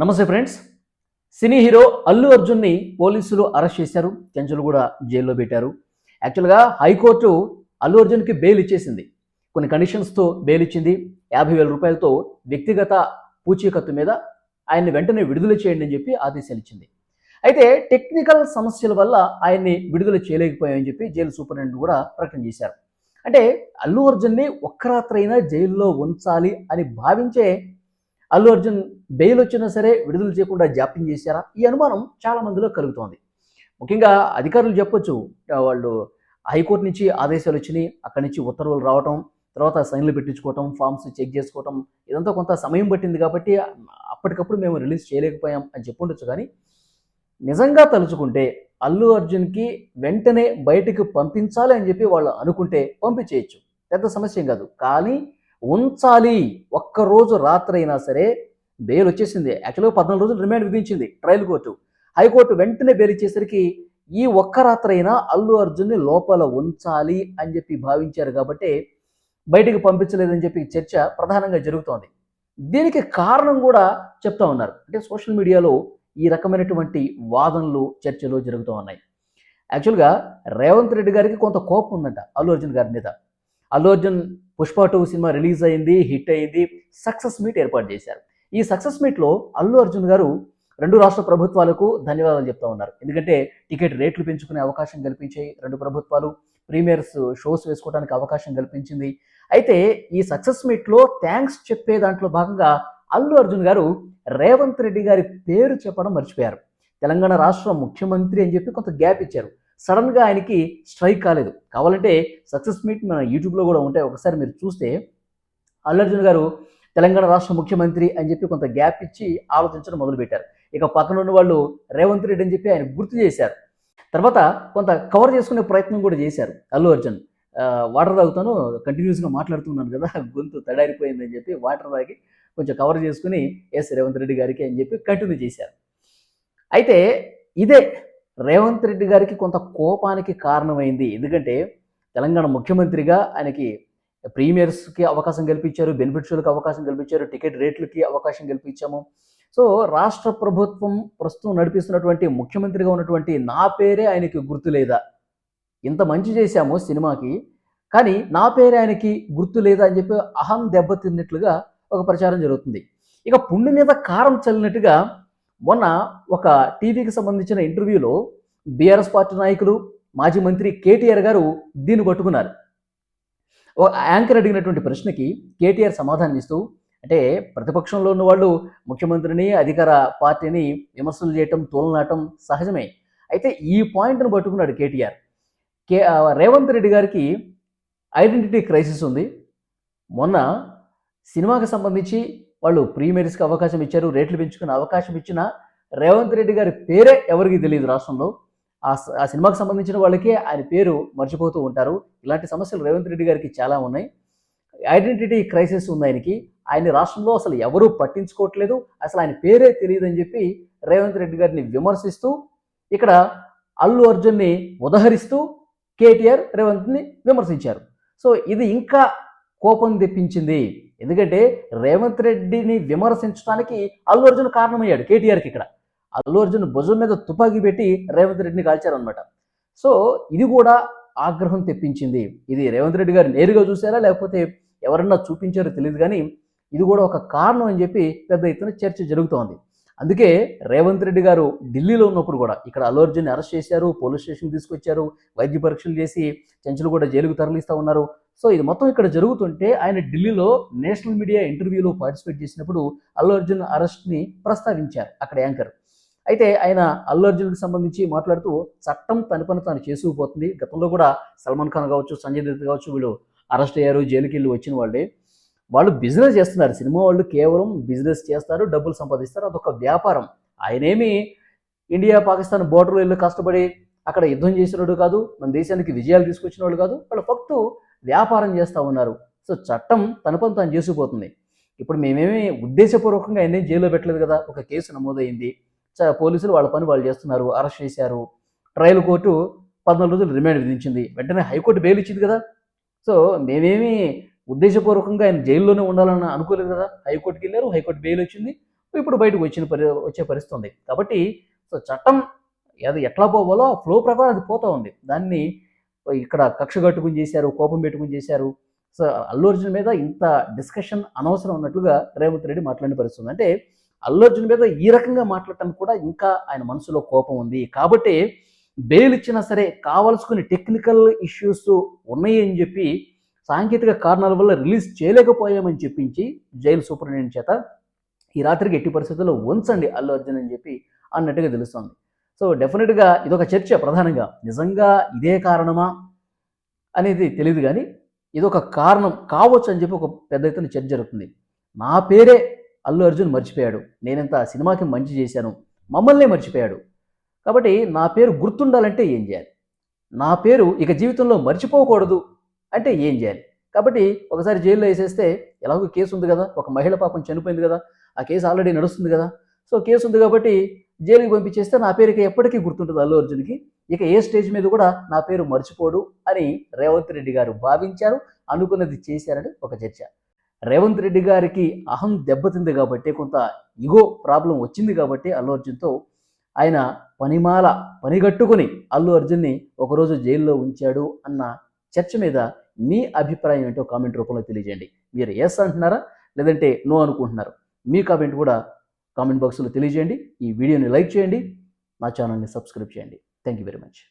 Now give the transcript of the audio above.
నమస్తే friends. Cine hero Allu అర్జున్ని పోలీసులు అరెస్ట్ చేశారు. చెంచులు కూడా జైల్లో పెట్టారు. యాక్చువల్గా హైకోర్టు అల్లు అర్జున్కి బెయిల్ ఇచ్చేసింది. కొన్ని కండిషన్స్తో బెయిల్ ఇచ్చింది. యాభై వేల రూపాయలతో వ్యక్తిగత పూచీకత్తు మీద ఆయన్ని వెంటనే విడుదల చేయండి అని చెప్పి ఆదేశాలు ఇచ్చింది. అయితే టెక్నికల్ సమస్యల వల్ల ఆయన్ని విడుదల చేయలేకపోయామని చెప్పి జైలు సూపరింటెండెంట్ కూడా ప్రకటన చేశారు. అంటే అల్లు అర్జున్ని ఒక్కరాత్రైనా జైల్లో ఉంచాలి అని భావించే అల్లు అర్జున్ బెయిల్ వచ్చినా సరే విడుదల చేయకుండా జాప్యం చేశారా? ఈ అనుమానం చాలా మందిలో కలుగుతోంది. ముఖ్యంగా అధికారులు చెప్పొచ్చు వాళ్ళు హైకోర్టు నుంచి ఆదేశాలు వచ్చినాయి అక్కడి నుంచి ఉత్తర్వులు రావటం తర్వాత సైన్లు పెట్టించుకోవటం ఫామ్స్ చెక్ చేసుకోవటం ఇదంతా కొంత సమయం పట్టింది కాబట్టి అప్పటికప్పుడు మేము రిలీజ్ చేయలేకపోయాం అని చెప్పుండొచ్చు కానీ నిజంగా తలుచుకుంటే అల్లు అర్జున్కి వెంటనే బయటకు పంపించాలి అని చెప్పి వాళ్ళు అనుకుంటే పంపించేయచ్చు. పెద్ద సమస్య ఏం కాదు. కానీ ఉంచాలి. ఒక్కరోజు రాత్రి అయినా సరే బెయిల్ వచ్చేసింది. యాక్చువల్గా పద్నాలుగు రోజులు రిమాండ్ విధించింది ట్రయల్ కోర్టు. హైకోర్టు వెంటనే బెయిల్ ఇచ్చేసరికి ఈ ఒక్క రాత్రి అయినా అల్లు అర్జున్ని లోపల ఉంచాలి అని చెప్పి భావించారు కాబట్టి బయటికి పంపించలేదని చెప్పి చర్చ ప్రధానంగా జరుగుతోంది. దీనికి కారణం కూడా చెప్తా ఉన్నారు. అంటే సోషల్ మీడియాలో ఈ రకమైనటువంటి వాదనలు చర్చలు జరుగుతూ ఉన్నాయి. యాక్చువల్గా రేవంత్ రెడ్డి గారికి కొంత కోపం ఉందంట అల్లు అర్జున్ గారి మీద. Allu Arjun Pushpa two cinema release అయింది హిట్ అయింది సక్సెస్ మీట్ ఏర్పాటు చేశారు. ఈ సక్సెస్ మీట్లో అల్లు అర్జున్ గారు రెండు రాష్ట్ర ప్రభుత్వాలకు ధన్యవాదాలు చెప్తా ఉన్నారు. ఎందుకంటే టికెట్ రేట్లు పెంచుకునే అవకాశం కల్పించాయి రెండు ప్రభుత్వాలు ప్రీమియర్స్ షోస్ వేసుకోవడానికి అవకాశం కల్పించింది. అయితే ఈ సక్సెస్ మీట్లో థ్యాంక్స్ చెప్పే దాంట్లో భాగంగా అల్లు అర్జున్ గారు రేవంత్ రెడ్డి గారి పేరు చెప్పడం మర్చిపోయారు. తెలంగాణ రాష్ట్ర ముఖ్యమంత్రి అని చెప్పి కొంత గ్యాప్ ఇచ్చారు. సడన్గా ఆయనకి స్ట్రైక్ కాలేదు. కావాలంటే సక్సెస్ మీట్ మన యూట్యూబ్లో కూడా ఉంటాయి. ఒకసారి మీరు చూస్తే అల్లు అర్జున్ గారు తెలంగాణ రాష్ట్ర ముఖ్యమంత్రి అని చెప్పి కొంత గ్యాప్ ఇచ్చి ఆలోచించడం మొదలుపెట్టారు. ఇక పక్కన ఉన్న వాళ్ళు రేవంత్ రెడ్డి అని చెప్పి ఆయన గుర్తు చేశారు. తర్వాత కొంత కవర్ చేసుకునే ప్రయత్నం కూడా చేశారు అల్లు అర్జున్. వాటర్ తాగుతాను కంటిన్యూస్గా మాట్లాడుతున్నాను కదా గొంతు తడారిపోయిందని చెప్పి వాటర్ తాగి కొంచెం కవర్ చేసుకుని ఎస్ రేవంత్ రెడ్డి గారికి అని చెప్పి కంటిన్యూ చేశారు. అయితే ఇదే రేవంత్ రెడ్డి గారికి కొంత కోపానికి కారణమైంది. ఎందుకంటే తెలంగాణ ముఖ్యమంత్రిగా ఆయనకి ప్రీమియర్స్కి అవకాశం కల్పించారు బెనిఫిట్ అవకాశం కల్పించారు టికెట్ రేట్లకి అవకాశం కల్పించాము. సో రాష్ట్ర ప్రభుత్వం ప్రస్తుతం నడిపిస్తున్నటువంటి ముఖ్యమంత్రిగా ఉన్నటువంటి నా పేరే ఆయనకి గుర్తు లేదా? ఇంత మంచి చేశాము సినిమాకి కానీ నా పేరే ఆయనకి గుర్తు లేదా అని చెప్పి అహం దెబ్బతిన్నట్లుగా ఒక ప్రచారం జరుగుతుంది. ఇక పుండు మీద కారం చల్లినట్టుగా మొన్న ఒక టీవీకి సంబంధించిన ఇంటర్వ్యూలో బీఆర్ఎస్ పార్టీ నాయకులు మాజీ మంత్రి కేటీఆర్ గారు దీన్ని పట్టుకున్నారు ఒక యాంకర్ అడిగినటువంటి ప్రశ్నకి కేటీఆర్ సమాధానం ఇస్తూ అంటే ప్రతిపక్షంలో ఉన్న వాళ్ళు ముఖ్యమంత్రిని అధికార పార్టీని విమర్శలు చేయటం తోలనాటం సహజమే. అయితే ఈ పాయింట్ను పట్టుకున్నాడు కేటీఆర్. కే రేవంత్ రెడ్డి గారికి ఐడెంటిటీ క్రైసిస్ ఉంది. మొన్న సినిమాకి సంబంధించి వాళ్ళు ప్రీమియర్స్కి అవకాశం ఇచ్చారు రేట్లు పెంచుకునే అవకాశం ఇచ్చిన రేవంత్ రెడ్డి గారి పేరే ఎవరికి తెలియదు రాష్ట్రంలో. ఆ సినిమాకి సంబంధించిన వాళ్ళకే ఆయన పేరు మర్చిపోతూ ఉంటారు. ఇలాంటి సమస్యలు రేవంత్ రెడ్డి గారికి చాలా ఉన్నాయి. ఐడెంటిటీ క్రైసిస్ ఉంది ఆయనకి. ఆయన రాష్ట్రంలో అసలు ఎవరూ పట్టించుకోవట్లేదు. అసలు ఆయన పేరే తెలియదని చెప్పి రేవంత్ రెడ్డి గారిని విమర్శిస్తూ ఇక్కడ అల్లు అర్జున్ని ఉదహరిస్తూ కేటీఆర్ రేవంత్ని విమర్శించారు. సో ఇది ఇంకా కోపం తెప్పించింది. ఎందుకంటే రేవంత్ రెడ్డిని విమర్శించడానికి అల్లు అర్జున్ కారణమయ్యాడు కేటీఆర్కి ఇక్కడ. అల్లు అర్జున్ భుజం మీద తుపాకీ పెట్టి రేవంత్ రెడ్డిని కాల్చారనమాట సో ఇది కూడా ఆగ్రహం తెప్పించింది. ఇది రేవంత్ రెడ్డి గారు నేరుగా చూసారా లేకపోతే ఎవరన్నా చూపించారో తెలియదు కానీ ఇది కూడా ఒక కారణం అని చెప్పి పెద్ద ఎత్తున చర్చ జరుగుతోంది. అందుకే రేవంత్ రెడ్డి గారు ఢిల్లీలో ఉన్నప్పుడు కూడా ఇక్కడ అల్లు అర్జున్ అరెస్ట్ చేశారు పోలీస్ స్టేషన్ తీసుకొచ్చారు వైద్య పరీక్షలు చేసి చెంచులు కూడా జైలుకు తరలిస్తూ ఉన్నారు. సో ఇది మొత్తం ఇక్కడ జరుగుతుంటే ఆయన ఢిల్లీలో నేషనల్ మీడియా ఇంటర్వ్యూలో పార్టిసిపేట్ చేసినప్పుడు అల్లు అర్జున్ అరెస్ట్ని ప్రస్తావించారు అక్కడ యాంకర్. అయితే ఆయన అల్లు అర్జున్కి సంబంధించి మాట్లాడుతూ చట్టం తన పని తాను చేసుకుపోతుంది గతంలో కూడా సల్మాన్ ఖాన్ కావచ్చు సంజయ్ దత్ కావచ్చు వీళ్ళు అరెస్ట్ అయ్యారు జైలుకి వెళ్ళి వచ్చిన వాళ్ళే. వాళ్ళు బిజినెస్ చేస్తున్నారు. సినిమా వాళ్ళు కేవలం బిజినెస్ చేస్తారు డబ్బులు సంపాదిస్తారు. అదొక వ్యాపారం. ఆయనేమి ఇండియా పాకిస్తాన్ బోర్డర్లో వెళ్ళి కష్టపడి అక్కడ యుద్ధం చేసిన వాడు కాదు మన దేశానికి విజయాలు తీసుకొచ్చిన వాళ్ళు కాదు. వాళ్ళు ఫక్తు వ్యాపారం చేస్తూ ఉన్నారు. సో చట్టం తన పని తాను చేసుకుపోతుంది. ఇప్పుడు మేమేమి ఉద్దేశపూర్వకంగా ఆయన జైల్లో పెట్టలేదు కదా ఒక కేసు నమోదైంది. పోలీసులు వాళ్ళ పని వాళ్ళు చేస్తున్నారు అరెస్ట్ చేశారు. ట్రయల్ కోర్టు పద్నాలుగు రోజులు రిమాండ్ విధించింది. వెంటనే హైకోర్టు బెయిల్ ఇచ్చింది కదా. సో మేమేమి ఉద్దేశపూర్వకంగా ఆయన జైల్లోనే ఉండాలని అనుకోలేదు కదా. హైకోర్టుకి వెళ్ళారు హైకోర్టు బెయిల్ వచ్చింది. ఇప్పుడు బయటకు వచ్చిన పరి వచ్చే పరిస్థితి ఉంది కాబట్టి సో చట్టం అది ఎట్లా పోవాలో ఆ ఫ్లో ప్రకారం అది పోతూ ఉంది. దాన్ని ఇక్కడ కక్ష కట్టుకుని చేశారు కోపం పెట్టుకుని చేశారు. సో అల్లు అర్జున్ మీద ఇంత డిస్కషన్ అనవసరం ఉన్నట్లుగా రేవంత్ రెడ్డి మాట్లాడిన పరిస్థితుంది. అంటే అల్లు అర్జున్ మీద ఈ రకంగా మాట్లాడటానికి కూడా ఇంకా ఆయన మనసులో కోపం ఉంది. కాబట్టి బెయిల్ ఇచ్చినా సరే కావాల్సుకుని టెక్నికల్ ఇష్యూస్ ఉన్నాయి అని చెప్పి సాంకేతిక కారణాల వల్ల రిలీజ్ చేయలేకపోయామని చెప్పించి జైలు సూపరింటెండెంట్ చేత ఈ రాత్రికి ఎట్టి పరిస్థితుల్లో ఉంచండి అల్లు అర్జున్ అని చెప్పి అన్నట్టుగా తెలుస్తోంది. సో డెఫినెట్గా ఇదొక చర్చ ప్రధానంగా. నిజంగా ఇదే కారణమా అనేది తెలియదు కానీ ఇదొక కారణం కావచ్చు అని చెప్పి ఒక పెద్ద ఎత్తున చర్చ జరుగుతుంది. నా పేరే అల్లు అర్జున్ మర్చిపోయాడు. నేనంత సినిమాకి మంచి చేశాను. మమ్మల్నే మర్చిపోయాడు. కాబట్టి నా పేరు గుర్తుండాలంటే ఏం చేయాలి? నా పేరు ఇక జీవితంలో మర్చిపోకూడదు అంటే ఏం చేయాలి? కాబట్టి ఒకసారి జైల్లో వేసేస్తే ఎలాగో కేసు ఉంది కదా ఒక మహిళ పాపం చనిపోయింది కదా ఆ కేసు ఆల్రెడీ నడుస్తుంది కదా. సో కేసు ఉంది కాబట్టి జైలుకి పంపించేస్తే నా పేరుకి ఎప్పటికీ గుర్తుంటుంది అల్లు అర్జున్కి. ఇక ఏ స్టేజ్ మీద కూడా నా పేరు మర్చిపోడు అని రేవంత్ రెడ్డి గారు భావించారు అనుకున్నది చేశారని ఒక చర్చ. రేవంత్ రెడ్డి గారికి అహం దెబ్బతింది కాబట్టి కొంత ఇగో ప్రాబ్లం వచ్చింది కాబట్టి అల్లు అర్జున్తో ఆయన పనిమాల పనిగట్టుకుని అల్లు అర్జున్ని ఒకరోజు జైల్లో ఉంచాడు అన్న చర్చ మీద మీ అభిప్రాయం ఏంటో కామెంట్ రూపంలో తెలియజేయండి. మీరు ఎస్ అంటున్నారా? లేదంటే నో అనుకుంటున్నారు? మీ కామెంట్ కూడా కామెంట్ బాక్స్లో తెలియజేయండి. ఈ వీడియోని లైక్ చేయండి. నా ఛానల్ని సబ్స్క్రైబ్ చేయండి. Thank you very much.